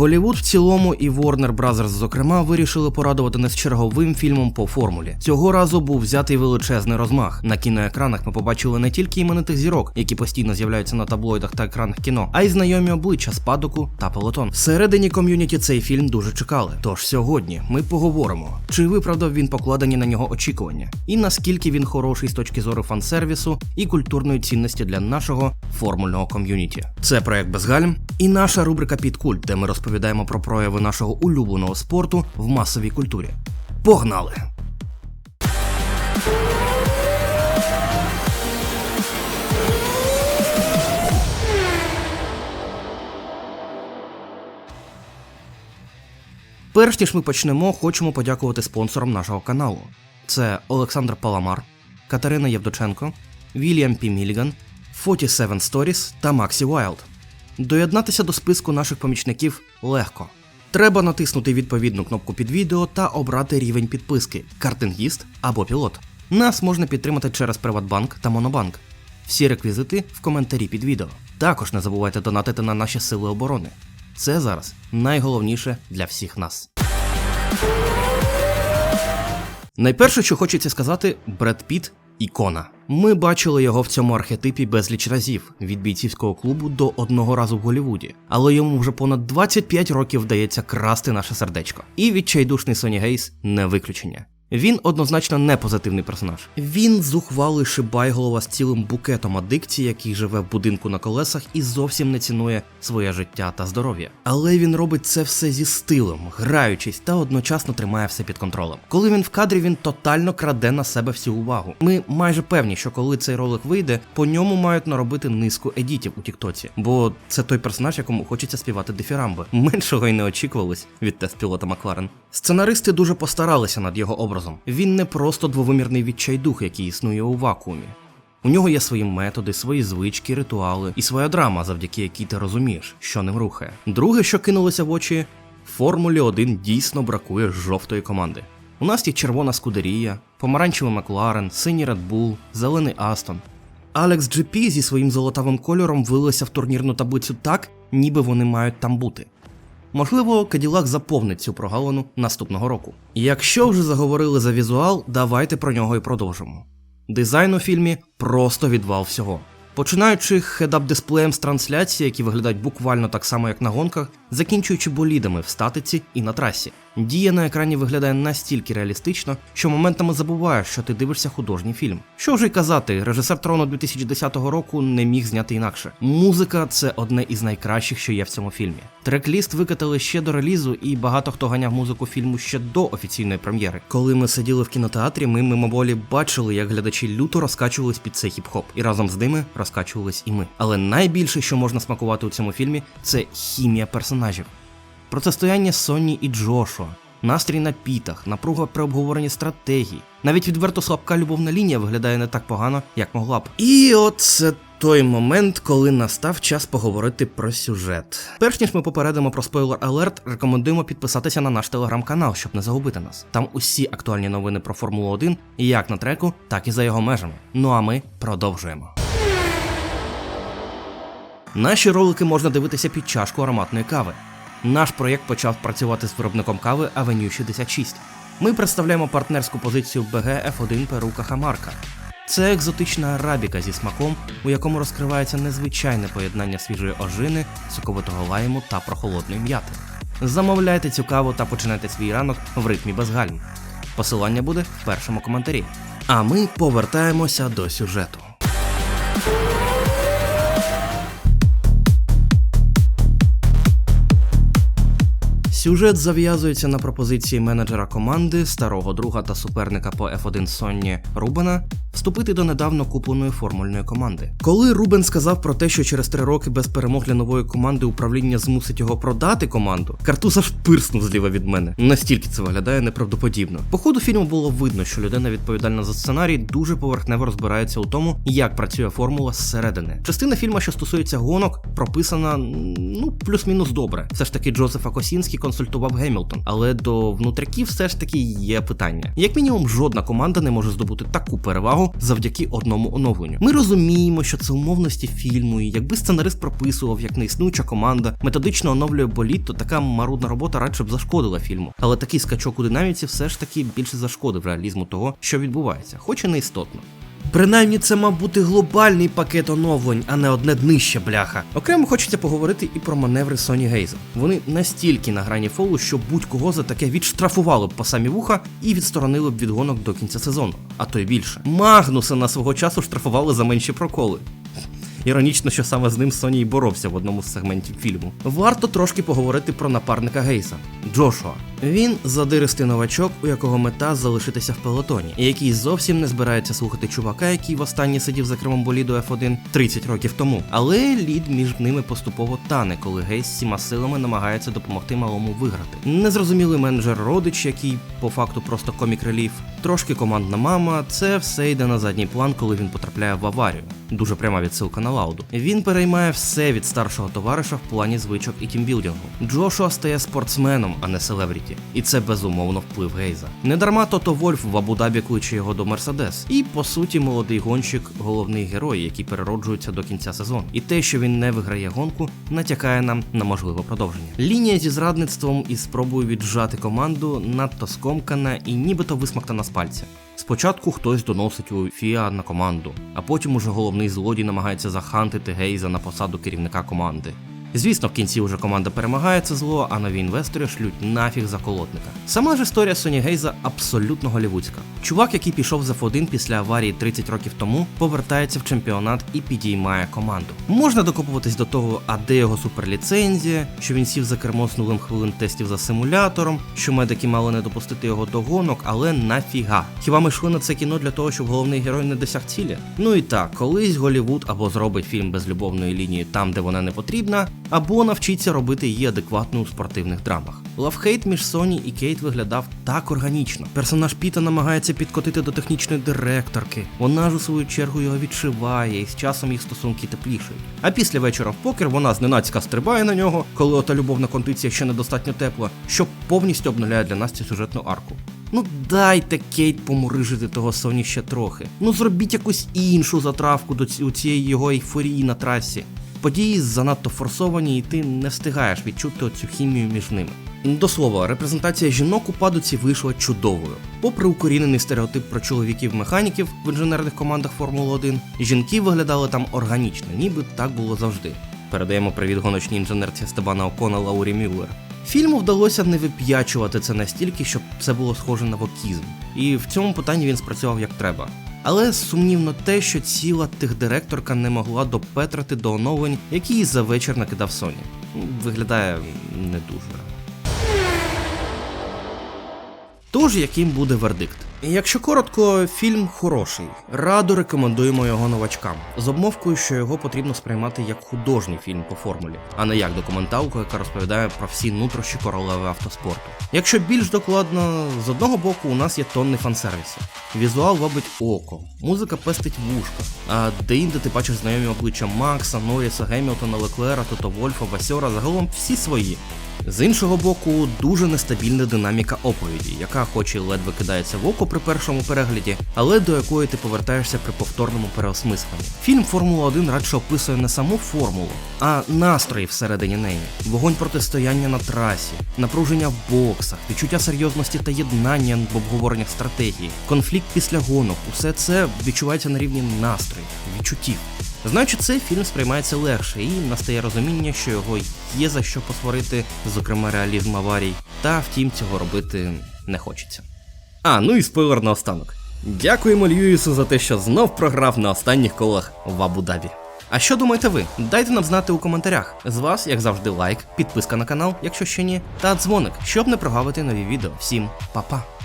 Голівуд в цілому і Warner Bros. зокрема вирішили порадувати нас черговим фільмом по формулі. Цього разу був взятий величезний розмах. На кіноекранах ми побачили не тільки іменитих зірок, які постійно з'являються на таблоїдах та екранах кіно, а й знайомі обличчя Спадоку та Пелотон. Всередині ком'юніті цей фільм дуже чекали. Тож сьогодні ми поговоримо, чи виправдав він покладені на нього очікування, і наскільки він хороший з точки зору фан-сервісу і культурної цінності для нашого формульного ком'юніті. Це проект Безгальм і наша рубрика Підкульт, де ми розповідаємо про прояви нашого улюбленого спорту в масовій культурі. Погнали! Перш ніж ми почнемо, хочемо подякувати спонсорам нашого каналу. Це Олександр Паламар, Катерина Євдоченко, Вільям Пі Міліган, 47 Stories та Максі Уайлд. Доєднатися до списку наших помічників легко. Треба натиснути відповідну кнопку під відео та обрати рівень підписки картингіст або пілот. Нас можна підтримати через Приватбанк та Монобанк. Всі реквізити в коментарі під відео. Також не забувайте донатити на наші сили оборони. Це зараз найголовніше для всіх нас. Найперше, що хочеться сказати, Бред Піт ікона. Ми бачили його в цьому архетипі безліч разів від бійцівського клубу до одного разу в Голлівуді. Але йому вже понад 25 років вдається красти наше сердечко. І відчайдушний Соні Гейс не виключення. Він однозначно не позитивний персонаж. Він зухвалий шибайголова з цілим букетом адикцій, який живе в будинку на колесах і зовсім не цінує своє життя та здоров'я. Але він робить це все зі стилем, граючись та одночасно тримає все під контролем. Коли він в кадрі, він тотально краде на себе всю увагу. Ми майже певні, що коли цей ролик вийде, по ньому мають наробити низку едітів у Тіктоці, бо це той персонаж, якому хочеться співати дифірамби. Меншого й не очікувалось від тест пілота Макларен. Сценаристи дуже постаралися над його образом. Він не просто двовимірний відчайдух, який існує у вакуумі. У нього є свої методи, свої звички, ритуали і своя драма, завдяки якій ти розумієш, що ним рухає. Друге, що кинулося в очі, Формулі 1 дійсно бракує жовтої команди. У нас є червона Скудерія, помаранчевий Макларен, синій Red Bull, зелений Астон. Алекс GP зі своїм золотавим кольором вилися в турнірну таблицю так, ніби вони мають там бути. Можливо, Каділак заповнить цю прогалину наступного року. Якщо вже заговорили за візуал, давайте про нього і продовжимо. Дизайн у фільмі просто відвал всього. Починаючи хедап дисплеєм з трансляції, які виглядають буквально так само, як на гонках, закінчуючи болідами в статиці і на трасі. Дія на екрані виглядає настільки реалістично, що моментами забуваєш, що ти дивишся художній фільм. Що вже й казати, режисер Трону 2010 року не міг зняти інакше. Музика це одне із найкращих, що є в цьому фільмі. Трек-ліст викатали ще до релізу, і багато хто ганяв музику фільму ще до офіційної прем'єри. Коли ми сиділи в кінотеатрі, ми мимоволі бачили, як глядачі люто розкачувались під цей хіп-хоп, і разом з ними розкачувались і ми. Але найбільше, що можна смакувати у цьому фільмі, це хімія персонажів. Протистояння Сонні і Джошуа, настрій на пітах, напруга при обговоренні стратегій. Навіть відверто слабка любовна лінія виглядає не так погано, як могла б. І от це той момент, коли настав час поговорити про сюжет. Перш ніж ми попередимо про спойлер алерт, рекомендуємо підписатися на наш телеграм-канал, щоб не загубити нас. Там усі актуальні новини про Формулу 1 як на треку, так і за його межами. Ну а ми продовжуємо. Наші ролики можна дивитися під чашку ароматної кави. Наш проєкт почав працювати з виробником кави Avenue 66. Ми представляємо партнерську позицію БГ F1 Перу Кахамарка. Це екзотична арабіка зі смаком, у якому розкривається незвичайне поєднання свіжої ожини, соковитого лайму та прохолодної м'яти. Замовляйте цю каву та починайте свій ранок в ритмі без. Посилання буде в першому коментарі. А ми повертаємося до сюжету. Сюжет зав'язується на пропозиції менеджера команди, старого друга та суперника по F1 Сонні Рубена вступити до недавно купленої формульної команди. Коли Рубен сказав про те, що через три роки без перемог для нової команди управління змусить його продати команду, Картуз аж пирснув зліва від мене. Настільки це виглядає неправдоподібно. По ходу фільму було видно, що людина відповідальна за сценарій дуже поверхнево розбирається у тому, як працює формула зсередини. Частина фільму, що стосується гонок, прописана ну плюс-мінус добре. Все ж таки Джозефа Косінський консультував Гемілтон, але до внутряків все ж таки є питання. Як мінімум, жодна команда не може здобути таку перевагу завдяки одному оновленню. Ми розуміємо, що це умовності фільму, і якби сценарист прописував, як неіснуюча команда методично оновлює боліт, то така марудна робота радше б зашкодила фільму. Але такий скачок у динаміці все ж таки більше зашкодив реалізму того, що відбувається, хоч і не істотно. Принаймні, це мав бути глобальний пакет оновлень, а не одне днище бляха. Окремо хочеться поговорити і про маневри Sony Гейза. Вони настільки на грані фолу, що будь-кого за таке відштрафувало б по самі вуха і відсторонили б від гонок до кінця сезону, а то й більше. Магнуса на свого часу штрафували за менші проколи. Іронічно, що саме з ним Соні й боровся в одному з сегментів фільму. Варто трошки поговорити про напарника Гейса Джошуа. Він задиристий новачок, у якого мета залишитися в пелотоні, і який зовсім не збирається слухати чувака, який востаннє сидів за кермом боліду F1 30 років тому. Але лід між ними поступово тане, коли Гейс всіма силами намагається допомогти малому виграти. Незрозумілий менеджер родич, який по факту просто комік реліф, трошки командна мама. Це все йде на задній план, коли він потрапляє в аварію. Дуже пряма відсилка на лауду. Він переймає все від старшого товариша в плані звичок і тімбілдингу. Джошуа стає спортсменом, а не селебріті. І це безумовно вплив Гейза. Недарма Тото Вольф в Абу-Дабі кличе його до Мерседес. І по суті, молодий гонщик головний герой, який перероджується до кінця сезону. І те, що він не виграє гонку, натякає нам на можливе продовження. Лінія зі зрадництвом і спробою віджати команду надто скомкана і нібито висмактана з пальця. Спочатку хтось доносить у Фіа на команду, а потім уже головний злодій намагається захантити Гейза на посаду керівника команди. Звісно, в кінці уже команда перемагає це зло, а нові інвестори шлють нафіг заколотника. Сама ж історія Соні Гейза абсолютно голівудська. Чувак, який пішов за F1 після аварії 30 років тому, повертається в чемпіонат і підіймає команду. Можна докопуватись до того, а де його суперліцензія, що він сів за кермо з нулем хвилин тестів за симулятором, що медики мали не допустити його до гонок, але нафіга. Хіба ми йшли на це кіно для того, щоб головний герой не досяг цілі? Ну і так, колись Голівуд або зробить фільм без любовної лінії там, де вона не потрібна, або навчиться робити її адекватно у спортивних драмах. Лавхейт між Соні і Кейт виглядав так органічно. Персонаж Піта намагається підкотити до технічної директорки. Вона ж у свою чергу його відшиває, і з часом їх стосунки теплішають. А після вечора в покер вона зненацька стрибає на нього, коли ота любовна кондиція ще недостатньо тепла, що повністю обнуляє для нас цю сюжетну арку. Ну дайте Кейт помурижити того Соні ще трохи. Ну зробіть якусь іншу затравку до ці- у цієї його ейфорії на трасі. Події занадто форсовані, і ти не встигаєш відчути оцю хімію між ними. До слова, репрезентація жінок у падуці вийшла чудовою. Попри укорінений стереотип про чоловіків-механіків в інженерних командах Формули 1, жінки виглядали там органічно, ніби так було завжди. Передаємо привіт гоночній інженерці Стебана Окона Лаурі Мюллер. Фільму вдалося не вип'ячувати це настільки, щоб це було схоже на вокізм. І в цьому питанні він спрацював як треба. Але сумнівно те, що ціла тихдиректорка не могла допетрати до оновлень, які за вечір накидав Соні. Виглядає не дуже. Тож, яким буде вердикт? Якщо коротко, фільм хороший. Радо рекомендуємо його новачкам з обмовкою, що його потрібно сприймати як художній фільм по формулі, а не як документалку, яка розповідає про всі нутрощі королеви автоспорту. Якщо більш докладно, з одного боку у нас є тонни фансервісу. Візуал вабить око, музика пестить вушка, а де-інде ти бачиш знайомі обличчя Макса, Норріса, Гемілтона, Леклера, Тото Вольфа, Васьора, загалом всі свої. З іншого боку, дуже нестабільна динаміка оповіді, яка хоч і ледве кидається в око при першому перегляді, але до якої ти повертаєшся при повторному переосмисленні. Фільм Формула 1 радше описує не саму формулу, а настрої всередині неї, вогонь протистояння на трасі, напруження в боксах, відчуття серйозності та єднання в обговореннях стратегії, конфлікт після гонок. Усе це відчувається на рівні настроїв, відчуттів. Знаючи це, фільм сприймається легше і настає розуміння, що його є за що посварити, зокрема реалізм аварій, та втім цього робити не хочеться. А, ну і спойлер наостанок. Дякуємо Льюісу за те, що знов програв на останніх колах в Абу-Дабі. А що думаєте ви? Дайте нам знати у коментарях. З вас, як завжди, лайк, підписка на канал, якщо ще ні, та дзвоник, щоб не прогавити нові відео. Всім па-па!